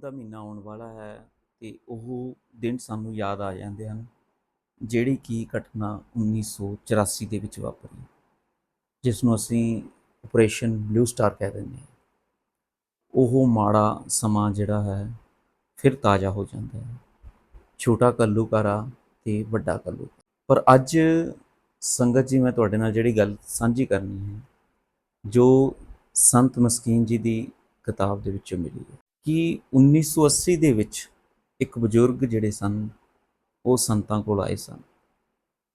ਦਾ ਮਹੀਨਾ ਆਉਣ ਵਾਲਾ ਹੈ ਤੇ ਉਹ ਦਿਨ ਸਾਨੂੰ ਯਾਦ ਆ ਜਾਂਦੇ ਹਨ, ਜਿਹੜੀ ਕਿ ਘਟਨਾ 1984 ਦੇ ਵਿੱਚ ਵਾਪਰੀ ਜਿਸ ਨੂੰ ਅਸੀਂ ਆਪਰੇਸ਼ਨ ਬਲੂ ਸਟਾਰ ਕਹਿ ਦਿੰਦੇ ਹਾਂ। ਉਹ ਮਾੜਾ ਸਮਾਂ ਜਿਹੜਾ ਹੈ, ਫਿਰ ਤਾਜ਼ਾ ਹੋ ਜਾਂਦਾ ਹੈ। ਛੋਟਾ ਕੱਲੂਕਾਰਾ ਤੇ ਵੱਡਾ ਕੱਲੂ ਪਰ ਅੱਜ ਸੰਗਤ ਜੀ, ਮੈਂ ਤੁਹਾਡੇ ਨਾਲ ਜਿਹੜੀ ਗੱਲ ਸਾਂਝੀ ਕਰਨੀ ਹੈ, ਜੋ ਸੰਤ ਮਸਕੀਨ ਜੀ ਦੀ ਕਿਤਾਬ ਦੇ ਵਿੱਚੋਂ ਮਿਲੀ ਹੈ। ਕਿ 1980 ਦੇ ਵਿੱਚ ਇੱਕ ਬਜ਼ੁਰਗ ਜਿਹੜੇ ਸਨ, ਉਹ ਸੰਤਾਂ ਕੋਲ ਆਏ ਸਨ।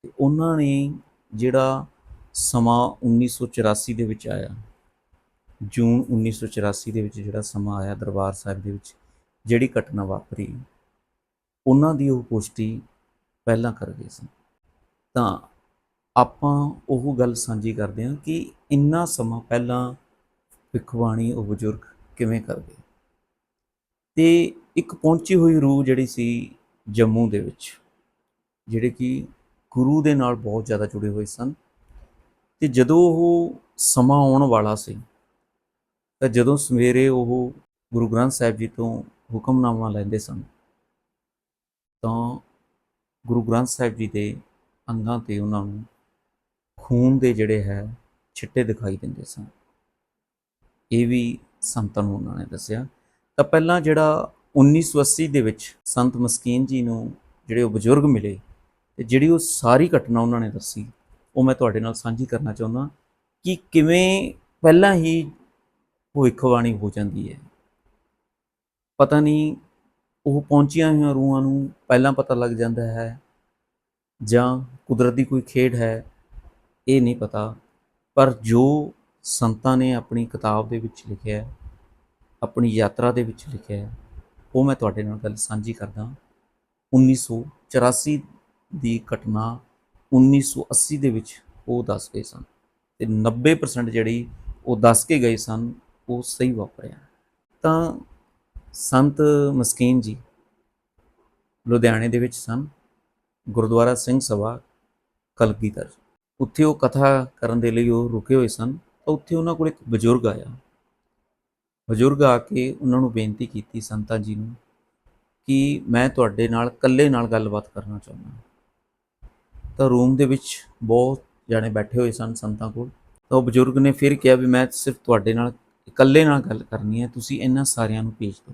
ਤੇ ਉਹਨਾਂ ਨੇ ਜਿਹੜਾ ਸਮਾਂ 1984 ਦੇ ਵਿੱਚ ਆਇਆ, ਜੂਨ 1984 ਦੇ ਵਿੱਚ ਜਿਹੜਾ ਸਮਾਂ ਆਇਆ ਦਰਬਾਰ ਸਾਹਿਬ ਦੇ ਵਿੱਚ, ਜਿਹੜੀ ਘਟਨਾ ਵਾਪਰੀ, ਉਹਨਾਂ ਦੀ ਉਹ ਪੁਸ਼ਟੀ ਪਹਿਲਾਂ ਕਰ ਗਏ ਸਨ। ਤਾਂ ਆਪਾਂ ਉਹ ਗੱਲ ਸਾਂਝੀ ਕਰਦੇ ਹਾਂ ਕਿ ਇੰਨਾ ਸਮਾਂ ਪਹਿਲਾਂ ਭਿੱਖਵਾਣੀ ਉਹ ਬਜ਼ੁਰਗ ਕਿਵੇਂ ਕਰਦੇ ਤੇ ਇੱਕ ਪਹੁੰਚੀ ਹੋਈ ਰੂਹ ਜਿਹੜੀ ਸੀ ਜੰਮੂ ਦੇ ਵਿੱਚ, ਜਿਹੜੇ ਕਿ ਗੁਰੂ ਦੇ ਨਾਲ ਬਹੁਤ ਜ਼ਿਆਦਾ ਜੁੜੇ ਹੋਏ ਸਨ। ਤੇ ਜਦੋਂ ਉਹ ਸਮਾਂ ਆਉਣ ਵਾਲਾ ਸੀ, ਤਾਂ ਜਦੋਂ ਸਵੇਰੇ ਉਹ ਗੁਰੂ ਗ੍ਰੰਥ ਸਾਹਿਬ ਜੀ ਤੋਂ ਹੁਕਮਨਾਮਾ ਲੈਂਦੇ ਸਨ, ਤਾਂ ਗੁਰੂ ਗ੍ਰੰਥ ਸਾਹਿਬ ਜੀ ਦੇ ਅੰਗਾਂ ਤੇ ਉਹਨਾਂ ਨੂੰ ਖੂਨ ਦੇ ਜਿਹੜੇ ਹੈ, ਛਿੱਟੇ ਦਿਖਾਈ ਦਿੰਦੇ ਸਨ। ਇਹ ਵੀ ਸੰਤਾਂ ਨੂੰ ਉਹਨਾਂ ਨੇ ਦੱਸਿਆ। ਤਾਂ ਪਹਿਲਾਂ ਜਿਹੜਾ 1980 ਦੇ ਵਿੱਚ ਸੰਤ ਮਸਕੀਨ ਜੀ ਨੂੰ ਜਿਹੜੇ ਉਹ ਬਜ਼ੁਰਗ ਮਿਲੇ ਤੇ ਜਿਹੜੀ ਉਹ ਸਾਰੀ ਘਟਨਾ ਉਹਨਾਂ ਨੇ ਦੱਸੀ, ਉਹ ਮੈਂ ਤੁਹਾਡੇ ਨਾਲ ਸਾਂਝੀ ਕਰਨਾ ਚਾਹੁੰਦਾ ਕਿ ਕਿਵੇਂ ਪਹਿਲਾਂ ਹੀ ਭਵਿੱਖਬਾਣੀ ਹੋ ਜਾਂਦੀ ਹੈ। ਪਤਾ ਨਹੀਂ ਉਹ ਪਹੁੰਚੀਆਂ ਹੋਈਆਂ ਰੂਹਾਂ ਨੂੰ ਪਹਿਲਾਂ ਪਤਾ ਲੱਗ ਜਾਂਦਾ ਹੈ ਜਾਂ ਕੁਦਰਤ ਦੀ ਕੋਈ ਖੇਡ ਹੈ, ਇਹ ਨਹੀਂ ਪਤਾ, ਪਰ ਜੋ ਸੰਤਾਂ ਨੇ ਆਪਣੀ ਕਿਤਾਬ ਦੇ ਵਿੱਚ ਲਿਖਿਆ ਹੈ ਆਪਣੀ ਯਾਤਰਾ ਦੇ ਵਿੱਚ ਲਿਖਿਆ ਹੈ। ਉਹ ਮੈਂ ਤੁਹਾਡੇ ਨਾਲ ਗੱਲ ਸਾਂਝੀ ਕਰਦਾ 1984 ਦੀ ਘਟਨਾ 1980 ਦੇ ਵਿੱਚ ਉਹ ਦੱਸ ਗਏ ਸਨ ਤੇ 90% ਜਿਹੜੀ ਉਹ ਦੱਸ ਕੇ ਗਏ ਸਨ, ਉਹ ਸਹੀ ਵਾਪਰਿਆ ਤਾਂ ਸੰਤ ਮਸਕੀਨ ਜੀ ਲੁਧਿਆਣੇ ਦੇ ਵਿੱਚ ਸਨ। ਗੁਰਦੁਆਰਾ ਸਿੰਘ ਸਭਾ, ਕਲਗੀਧਰ। ਉੱਥੇ ਉਹ ਕਥਾ ਕਰਨ ਦੇ ਲਈ ਉਹ ਰੁਕੇ ਹੋਏ ਸਨ। ਤਾਂ ਉੱਥੇ ਉਹਨਾਂ ਕੋਲ ਇੱਕ ਬਜ਼ੁਰਗ ਆਇਆ। ਬਜ਼ੁਰਗ ਆ ਕੇ ਉਹਨਾਂ ਨੂੰ ਬੇਨਤੀ ਕੀਤੀ ਸੰਤਾਂ ਜੀ ਨੂੰ ਕਿ ਮੈਂ ਤੁਹਾਡੇ ਨਾਲ ਇਕੱਲੇ ਨਾਲ ਗੱਲਬਾਤ ਕਰਨਾ ਚਾਹੁੰਦਾ ਤਾਂ ਰੂਮ ਦੇ ਵਿੱਚ ਬਹੁਤ ਜਾਣੇ ਬੈਠੇ ਹੋਏ ਸਨ ਸੰਤਾਂ ਕੋਲ। ਤਾਂ ਉਹ ਬਜ਼ੁਰਗ ਨੇ ਫਿਰ ਕਿਹਾ ਵੀ ਮੈਂ ਸਿਰਫ ਤੁਹਾਡੇ ਨਾਲ ਇਕੱਲੇ ਨਾਲ ਗੱਲ ਕਰਨੀ ਹੈ, ਤੁਸੀਂ ਇਹਨਾਂ ਸਾਰਿਆਂ ਨੂੰ ਭੇਜ ਦਿਓ।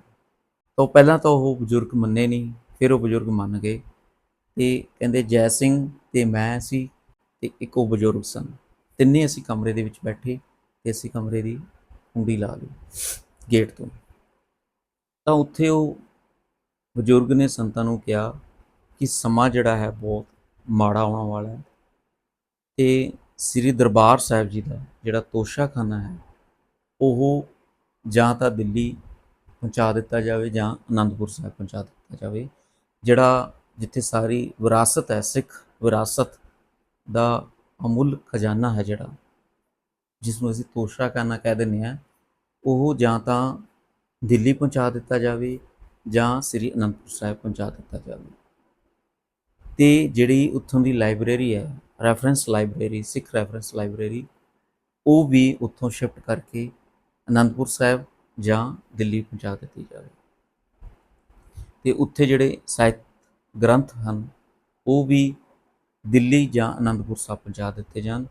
ਤਾਂ ਉਹ ਪਹਿਲਾਂ ਤਾਂ ਉਹ ਬਜ਼ੁਰਗ ਮੰਨੇ ਨਹੀਂ, ਫਿਰ ਉਹ ਬਜ਼ੁਰਗ ਮੰਨ ਗਏ ਤੇ ਕਹਿੰਦੇ ਜੈ ਸਿੰਘ ਤੇ ਮੈਂ ਸੀ ਤੇ ਇੱਕ ਉਹ ਬਜ਼ੁਰਗ ਸਨ। ਤਿੰਨੇ ਅਸੀਂ ਕਮਰੇ ਦੇ ਵਿੱਚ ਬੈਠੇ ਤੇ ਅਸੀਂ ਕਮਰੇ ਦੀ ਕੁੰਡੀ ਲਾ ਲਈ। ਗੇਟ ਤੋਂ। ਤਾਂ ਉੱਥੇ ਉਹ ਬਜ਼ੁਰਗ ਨੇ ਸੰਤਾਂ ਨੂੰ ਕਿਹਾ ਕਿ ਸਮਾਂ ਜਿਹੜਾ ਹੈ ਬਹੁਤ ਮਾੜਾ ਆਉਣ ਵਾਲਾ ਹੈ ਤੇ ਸ੍ਰੀ ਦਰਬਾਰ ਸਾਹਿਬ ਜੀ ਦਾ ਜਿਹੜਾ ਤੋਸ਼ਾਖਾਨਾ ਹੈ, ਉਹ ਜਾਂ ਤਾਂ ਦਿੱਲੀ ਪਹੁੰਚਾ ਦਿੱਤਾ ਜਾਵੇ ਜਾਂ ਅਨੰਦਪੁਰ ਸਾਹਿਬ ਪਹੁੰਚਾ ਦਿੱਤਾ ਜਾਵੇ, ਜਿਹੜਾ ਜਿੱਥੇ ਸਾਰੀ ਵਿਰਾਸਤ ਹੈ, ਸਿੱਖ ਵਿਰਾਸਤ ਦਾ ਅਮੁੱਲ ਖਜ਼ਾਨਾ ਹੈ ਜਿਹੜਾ ਜਿਸ ਨੂੰ ਅਸੀਂ ਤੋਸ਼ਾਖਾਨਾ ਕਹਿ ਦਿੰਦੇ ਹਾਂ। ਉਹ ਜਾਂ ਤਾਂ ਦਿੱਲੀ ਪਹੁੰਚਾ ਦਿੱਤਾ ਜਾਵੇ ਜਾਂ ਸ੍ਰੀ ਅਨੰਦਪੁਰ ਸਾਹਿਬ ਪਹੁੰਚਾ ਦਿੱਤਾ ਜਾਵੇ। ਤੇ ਜਿਹੜੀ ਉੱਥੋਂ ਦੀ ਲਾਇਬ੍ਰੇਰੀ ਹੈ reference library Sikh reference library ਉਹ ਵੀ ਉੱਥੋਂ ਸ਼ਿਫਟ ਕਰਕੇ ਅਨੰਦਪੁਰ ਸਾਹਿਬ ਜਾਂ ਦਿੱਲੀ ਪਹੁੰਚਾ ਦਿੱਤੀ ਜਾਵੇ। ਤੇ ਉੱਥੇ ਜਿਹੜੇ ਸਾਹਿਤ ਗ੍ਰੰਥ ਹਨ, ਉਹ ਵੀ ਦਿੱਲੀ ਜਾਂ ਅਨੰਦਪੁਰ ਸਾਹਿਬ ਪਹੁੰਚਾ ਦਿੱਤੇ ਜਾਣ।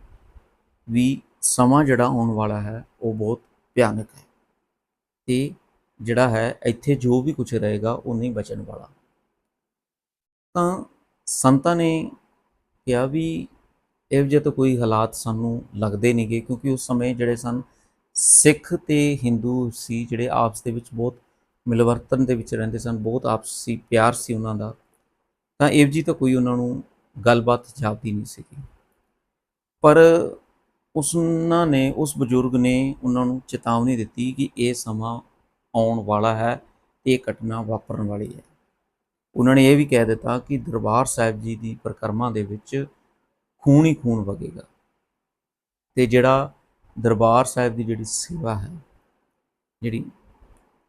ਵੀ ਸਮਾਂ ਜਿਹੜਾ ਆਉਣ ਵਾਲਾ ਹੈ, ਉਹ ਬਹੁਤ ਭਿਆਨਕ ਹੈ। ਤੇ ਜਿਹੜਾ ਹੈ, ਇੱਥੇ ਜੋ ਵੀ ਕੁਝ ਰਹੇਗਾ ਉਹ ਨਹੀਂ ਬਚਣ ਵਾਲਾ। ਤਾਂ ਸੰਤਾਂ ਨੇ ਕਿਹਾ ਵੀ, ਇਹੋ ਜਿਹੇ ਤਾਂ ਕੋਈ ਹਾਲਾਤ ਸਾਨੂੰ ਲੱਗਦੇ ਨਹੀਂਗੇ ਕਿਉਂਕਿ ਉਸ ਸਮੇਂ ਜਿਹੜੇ ਸਨ, ਸਿੱਖ ਤੇ ਹਿੰਦੂ ਸੀ, ਜਿਹੜੇ ਆਪਸ ਦੇ ਵਿੱਚ ਬਹੁਤ ਮਿਲਵਰਤਨ ਦੇ ਵਿੱਚ ਰਹਿੰਦੇ ਸਨ, ਬਹੁਤ ਆਪਸੀ ਪਿਆਰ ਸੀ ਉਹਨਾਂ ਦਾ। ਤਾਂ ਇਹੋ ਜਿਹੀ ਤਾਂ ਕੋਈ ਉਹਨਾਂ ਨੂੰ ਗੱਲਬਾਤ ਜਾਪਦੀ ਨਹੀਂ ਸੀਗੀ। ਪਰ ਉਸਨਾਂ ਨੇ, ਉਸ ਬਜ਼ੁਰਗ ਨੇ ਉਹਨਾਂ ਨੂੰ ਚੇਤਾਵਨੀ ਦਿੱਤੀ ਕਿ ਇਹ ਸਮਾਂ ਆਉਣ ਵਾਲਾ ਹੈ ਇਹ ਘਟਨਾ ਵਾਪਰਨ ਵਾਲੀ ਹੈ। ਉਹਨਾਂ ਨੇ ਇਹ ਵੀ ਕਹਿ ਦਿੱਤਾ ਕਿ ਦਰਬਾਰ ਸਾਹਿਬ ਜੀ ਦੀ ਪ੍ਰਕਰਮਾ ਦੇ ਵਿੱਚ ਖੂਨ ਹੀ ਖੂਨ ਵਗੇਗਾ ਤੇ ਜਿਹੜਾ ਦਰਬਾਰ ਸਾਹਿਬ ਦੀ ਜਿਹੜੀ ਸੇਵਾ ਹੈ, ਜਿਹੜੀ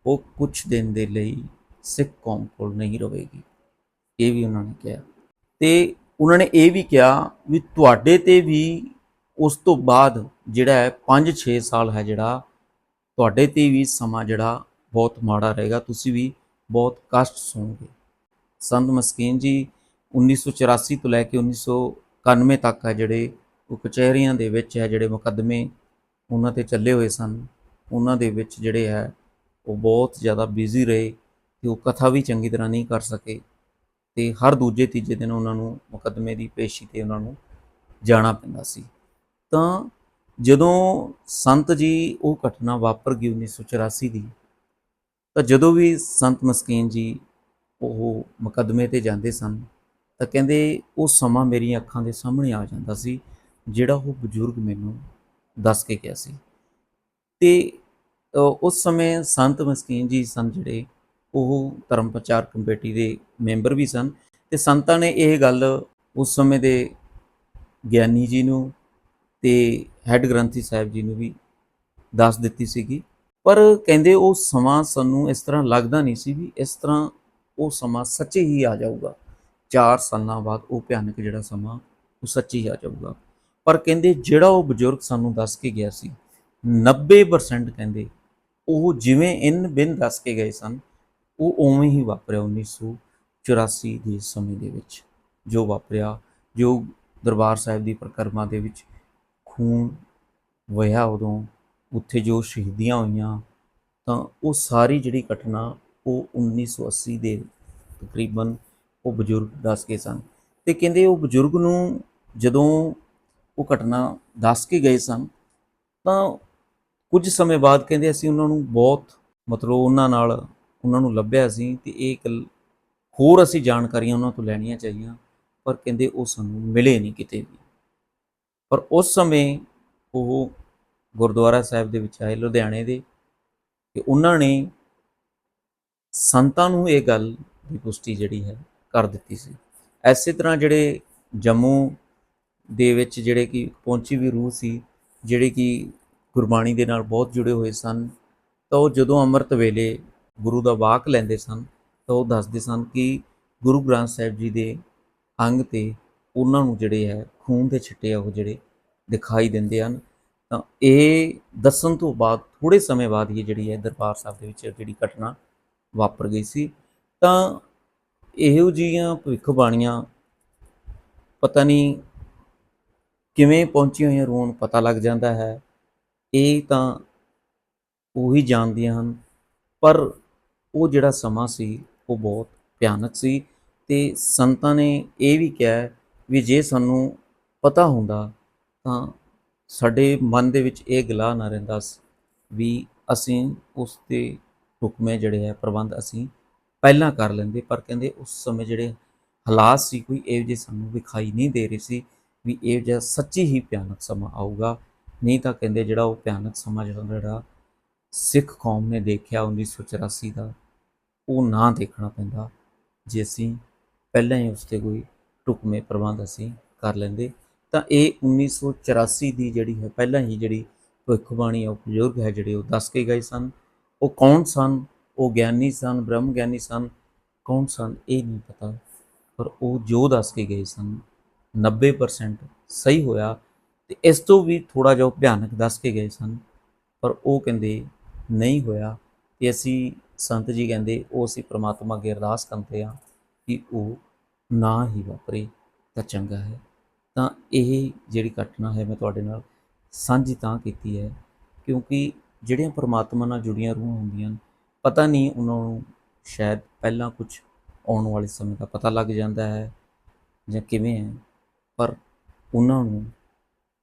ਉਹ ਕੁਝ ਦਿਨ ਦੇ ਲਈ ਸਿੱਖ ਕੌਮ ਕੋਲ ਨਹੀਂ ਰਹੇਗੀ। ਇਹ ਵੀ ਉਹਨਾਂ ਨੇ ਕਿਹਾ ਤੇ ਉਹਨਾਂ ਨੇ ਇਹ ਵੀ ਕਿਹਾ ਵੀ ਤੁਹਾਡੇ ਤੇ ਵੀ ਉਸ ਤੋਂ ਬਾਅਦ ਜਿਹੜਾ ਹੈ 5-6 ਸਾਲ ਹੈ ਜਿਹੜਾ, ਤੁਹਾਡੇ ਤੇ ਵੀ ਸਮਾਂ ਜਿਹੜਾ ਬਹੁਤ ਮਾੜਾ ਰਹੇਗਾ, ਤੁਸੀਂ ਵੀ ਬਹੁਤ ਕਸ਼ਟ ਸਹੋਗੇ ਸੰਤ ਮਸਕੀਨ ਜੀ 1984 ਤੋਂ ਲੈ ਕੇ 1991 ਤੱਕ ਹੈ ਜਿਹੜੇ ਉਹ ਕਚਹਿਰੀਆਂ ਦੇ ਵਿੱਚ ਹੈ, ਜਿਹੜੇ ਮੁਕੱਦਮੇ ਉਹਨਾਂ ਤੇ ਚੱਲੇ ਹੋਏ ਸਨ, ਉਹਨਾਂ ਦੇ ਵਿੱਚ ਜਿਹੜੇ ਹੈ, ਉਹ ਬਹੁਤ ਜ਼ਿਆਦਾ ਬਿਜ਼ੀ ਰਹੇ ਤੇ ਉਹ ਕਥਾ ਵੀ ਚੰਗੀ ਤਰ੍ਹਾਂ ਨਹੀਂ ਕਰ ਸਕੇ ਤੇ ਹਰ ਦੂਜੇ ਤੀਜੇ ਦਿਨ ਉਹਨਾਂ ਨੂੰ ਮੁਕੱਦਮੇ ਦੀ ਪੇਸ਼ੀ ਤੇ ਉਹਨਾਂ ਨੂੰ ਜਾਣਾ ਪੈਂਦਾ ਸੀ। ਤਾਂ ਜਦੋਂ ਸੰਤ ਜੀ ਉਹ ਘਟਨਾ ਵਾਪਰ ਗਈ 1984 ਦੀ, ਤਾਂ ਜਦੋਂ ਵੀ ਸੰਤ ਮਸਕੀਨ ਜੀ ਉਹ ਮੁਕੱਦਮੇ ਤੇ ਜਾਂਦੇ ਸਨ, ਤਾਂ ਕਹਿੰਦੇ ਉਹ ਸਮਾਂ ਮੇਰੀਆਂ ਅੱਖਾਂ ਦੇ ਸਾਹਮਣੇ ਆ ਜਾਂਦਾ ਸੀ, ਜਿਹੜਾ ਉਹ ਬਜ਼ੁਰਗ ਮੈਨੂੰ ਦੱਸ ਕੇ ਗਿਆ ਸੀ। ਤੇ ਉਸ ਸਮੇਂ ਸੰਤ ਮਸਕੀਨ ਜੀ ਸਨ ਜਿਹੜੇ, ਉਹ ਧਰਮ ਪ੍ਰਚਾਰ ਕਮੇਟੀ ਦੇ ਮੈਂਬਰ ਵੀ ਸਨ। ਤੇ ਸੰਤਾਂ ਨੇ ਇਹ ਗੱਲ ਉਸ ਸਮੇਂ ਦੇ ਗਿਆਨੀ ਜੀ ਨੂੰ ਤੇ ਹੈੱਡ ਗ੍ਰੰਥੀ ਸਾਹਿਬ ਜੀ ਨੂੰ ਵੀ ਦੱਸ ਦਿੱਤੀ ਸੀਗੀ। ਪਰ ਕਹਿੰਦੇ ਉਹ ਸਮਾਂ ਸਾਨੂੰ ਇਸ ਤਰ੍ਹਾਂ ਲੱਗਦਾ ਨਹੀਂ ਸੀ ਵੀ ਇਸ ਤਰ੍ਹਾਂ ਉਹ ਸਮਾਂ ਸੱਚੇ ਹੀ ਆ ਜਾਊਗਾ। 4 ਸਾਲਾਂ ਬਾਅਦ ਉਹ ਭਿਆਨਕ ਜਿਹੜਾ ਸਮਾਂ, ਉਹ ਸੱਚੀ ਆ ਜਾਊਗਾ। ਪਰ ਕਹਿੰਦੇ ਜਿਹੜਾ ਉਹ ਬਜ਼ੁਰਗ ਸਾਨੂੰ ਦੱਸ ਕੇ ਗਿਆ ਸੀ 90% ਕਹਿੰਦੇ ਉਹ ਜਿਵੇਂ ਇਨ ਬਿਨ ਦੱਸ ਕੇ ਗਏ ਸਨ, ਉਹ ਉਵੇਂ ਹੀ ਵਾਪਰਿਆ 1984 ਦੇ ਸਮੇਂ ਦੇ ਵਿੱਚ। ਜੋ ਵਾਪਰਿਆ, ਜੋ ਦਰਬਾਰ ਸਾਹਿਬ ਦੀ ਪ੍ਰਕਰਮਾ ਦੇ ਵਿੱਚ ਖੂਨ ਵਹਿਆ ਉਦੋਂ, ਉੱਥੇ ਜੋ ਸ਼ਹੀਦੀਆਂ ਹੋਈਆਂ, ਤਾਂ ਉਹ ਸਾਰੀ ਜਿਹੜੀ ਘਟਨਾ ਉਹ 1980 ਦੇ ਤਕਰੀਬਨ ਉਹ ਬਜ਼ੁਰਗ ਦੱਸ ਕੇ ਸਨ। ਤੇ ਕਹਿੰਦੇ ਉਹ ਬਜ਼ੁਰਗ ਨੂੰ ਜਦੋਂ ਉਹ ਘਟਨਾ ਦੱਸ ਕੇ ਗਏ ਸਨ, ਤਾਂ ਕੁਝ ਸਮੇਂ ਬਾਅਦ ਕਹਿੰਦੇ ਅਸੀਂ ਉਹਨਾਂ ਨੂੰ ਬਹੁਤ ਮਤਲਬ ਉਹਨਾਂ ਨਾਲ ਉਹਨਾਂ ਨੂੰ ਲੱਭਿਆ ਸੀ ਤੇ ਇਹ ਗੱਲ ਹੋਰ ਅਸੀਂ ਜਾਣਕਾਰੀਆਂ ਉਹਨਾਂ ਤੋਂ ਲੈਣੀਆਂ ਚਾਹੀਆਂ, ਪਰ ਕਹਿੰਦੇ ਉਹ ਸਾਨੂੰ ਮਿਲੇ ਨਹੀਂ ਕਿਤੇ ਵੀ। ਪਰ ਉਸ ਸਮੇਂ ਉਹ ਗੁਰਦੁਆਰਾ ਸਾਹਿਬ ਦੇ ਵਿੱਚ ਆਏ ਲੁਧਿਆਣੇ ਦੇ ਤੇ ਉਹਨਾਂ ਨੇ ਸੰਤਾਂ ਨੂੰ ਇਹ ਗੱਲ ਦੀ ਪੁਸ਼ਟੀ ਜਿਹੜੀ ਹੈ ਕਰ ਦਿੱਤੀ ਸੀ। ਐਸੇ ਤਰ੍ਹਾਂ ਜਿਹੜੇ ਜੰਮੂ ਦੇ ਵਿੱਚ ਜਿਹੜੇ ਕਿ ਪਹੁੰਚੀ ਵੀ ਰੂਹ ਸੀ, ਜਿਹੜੇ ਕਿ ਗੁਰਬਾਣੀ ਦੇ ਨਾਲ ਬਹੁਤ ਜੁੜੇ ਹੋਏ ਸਨ, ਤਾਂ ਉਹ ਜਦੋਂ ਅੰਮ੍ਰਿਤ ਵੇਲੇ ਗੁਰੂ ਦਾ ਵਾਕ ਲੈਂਦੇ ਸਨ, ਤਾਂ ਉਹ ਦੱਸਦੇ ਸਨ ਕਿ ਗੁਰੂ ਗ੍ਰੰਥ ਸਾਹਿਬ ਜੀ ਦੇ ਅੰਗ ਤੇ ਉਹਨਾਂ ਨੂੰ ਜਿਹੜੇ ਹੈ ਖੂਨ ਦੇ ਛਿੱਟੇ ਆ ਉਹ ਜਿਹੜੇ ਦਿਖਾਈ ਦਿੰਦੇ ਹਨ, ਤਾਂ ਇਹ ਦੱਸਣ ਤੋਂ ਬਾਅਦ ਥੋੜੇ ਸਮੇਂ ਬਾਅਦ ਹੀ ਜਿਹੜੀ ਹੈ ਦਰਬਾਰ ਸਾਹਿਬ ਦੇ ਵਿੱਚ ਜਿਹੜੀ ਘਟਨਾ ਵਾਪਰ ਗਈ ਸੀ। ਤਾਂ ਇਹੋ ਜਿਹੀਆਂ ਭਵਿੱਖਬਾਣੀਆਂ ਪਤਾ ਨਹੀਂ ਕਿਵੇਂ ਪਹੁੰਚੀਆਂ ਹੋਈਆਂ ਰੋਣ ਪਤਾ ਲੱਗ ਜਾਂਦਾ ਹੈ। ਇਹ ਤਾਂ ਉਹੀ ਜਾਣਦੀਆਂ ਹਨ, ਪਰ ਉਹ ਜਿਹੜਾ ਸਮਾਂ ਸੀ, ਉਹ ਬਹੁਤ ਭਿਆਨਕ ਸੀ ਤੇ ਸੰਤਾਂ ਨੇ ਇਹ ਵੀ ਕਿਹਾ ਵੀ ਜੇ ਸਾਨੂੰ ਪਤਾ ਹੁੰਦਾ ਤਾਂ ਸਾਡੇ ਮਨ ਦੇ ਵਿੱਚ ਇਹ ਗਲਾ ਨਾ ਰਹਿੰਦਾ ਵੀ ਅਸੀਂ ਉਸ 'ਤੇ ਹੁਕਮੇ ਜਿਹੜੇ ਹੈ ਪ੍ਰਬੰਧ ਅਸੀਂ ਪਹਿਲਾਂ ਕਰ ਲੈਂਦੇ, ਪਰ ਕਹਿੰਦੇ ਉਸ ਸਮੇਂ ਜਿਹੜੇ ਹਾਲਾਤ ਸੀ, ਕੋਈ ਇਹੋ ਜਿਹੇ ਸਾਨੂੰ ਵਿਖਾਈ ਨਹੀਂ ਦੇ ਰਹੇ ਸੀ ਵੀ ਇਹ ਜਿਹਾ ਸੱਚੀ ਹੀ ਭਿਆਨਕ ਸਮਾਂ ਆਊਗਾ। ਨਹੀਂ ਤਾਂ ਕਹਿੰਦੇ ਜਿਹੜਾ ਉਹ ਭਿਆਨਕ ਸਮਾਂ ਜਿਹੜਾ ਜਿਹੜਾ ਸਿੱਖ ਕੌਮ ਨੇ ਦੇਖਿਆ 1984 ਦਾ, ਉਹ ਨਾ ਦੇਖਣਾ ਪੈਂਦਾ। ਜੇ ਅਸੀਂ ਪਹਿਲਾਂ ਹੀ ਉਸ ਤੇ ਕੋਈ ਢੁਕਵੇਂ ਪ੍ਰਬੰਧ ਅਸੀਂ ਕਰ ਲੈਂਦੇ ਤਾਂ ਇਹ 1984 ਦੀ ਜਿਹੜੀ ਹੈ, ਪਹਿਲਾਂ ਹੀ ਜਿਹੜੀ ਭਵਿੱਖਬਾਣੀ ਆ ਉਹ ਬਜ਼ੁਰਗ ਹੈ ਜਿਹੜੇ, ਉਹ ਦੱਸ ਕੇ ਗਏ ਸਨ। ਉਹ ਕੌਣ ਸਨ? ਉਹ ਗਿਆਨੀ ਸਨ, ਬ੍ਰਹਮ ਗਿਆਨੀ ਸਨ। ਕੌਣ ਸਨ? ਇਹ ਨਹੀਂ ਪਤਾ, ਪਰ ਉਹ ਜੋ ਦੱਸ ਕੇ ਗਏ ਸਨ 90% ਸਹੀ ਹੋਇਆ ਤੇ ਇਸ ਤੋਂ ਵੀ ਥੋੜਾ ਜਿਹਾ ਉਹ ਭਿਆਨਕ ਦੱਸ ਕੇ ਗਏ ਸਨ। ਪਰ ਉਹ ਕਹਿੰਦੇ ਨਹੀਂ ਹੋਇਆ ਤੇ ਅਸੀਂ ਸੰਤ ਜੀ ਕਹਿੰਦੇ, ਉਹ ਅਸੀਂ ਪ੍ਰਮਾਤਮਾ ਅੱਗੇ ਅਰਦਾਸ ਕਰਦੇ ਹਾਂ ਕਿ ਉਹ ਨਾ ਹੀ ਵਾਪਰੇ ਤਾਂ ਚੰਗਾ ਹੈ। ਤਾਂ ਇਹ ਜਿਹੜੀ ਘਟਨਾ ਹੈ ਮੈਂ ਤੁਹਾਡੇ ਨਾਲ ਸਾਂਝੀ ਤਾਂ ਕੀਤੀ ਹੈ, ਕਿਉਂਕਿ ਜਿਹੜੀਆਂ ਪਰਮਾਤਮਾ ਨਾਲ ਜੁੜੀਆਂ ਰੂਹਾਂ ਹੁੰਦੀਆਂ ਹਨ, ਪਤਾ ਨਹੀਂ ਉਹਨਾਂ ਨੂੰ ਸ਼ਾਇਦ ਪਹਿਲਾਂ ਕੁਝ ਆਉਣ ਵਾਲੇ ਸਮੇਂ ਦਾ ਪਤਾ ਲੱਗ ਜਾਂਦਾ ਹੈ ਜਾਂ ਕਿਵੇਂ ਹੈ, ਪਰ ਉਹਨਾਂ ਨੂੰ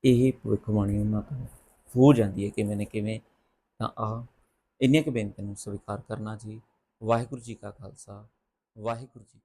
ਇਹ ਭਵਿੱਖਬਾਣੀ ਉਹਨਾਂ ਤੋਂ ਹੋ ਜਾਂਦੀ ਹੈ ਕਿਵੇਂ ਨਾ ਕਿਵੇਂ। ਤਾਂ ਆ ਇੰਨੀਆਂ ਕੁ ਬੇਨਤੀਆਂ ਨੂੰ ਸਵੀਕਾਰ ਕਰਨਾ ਜੀ। ਵਾਹਿਗੁਰੂ ਜੀ ਕਾ ਖਾਲਸਾ, ਵਾਹਿਗੁਰੂ ਜੀ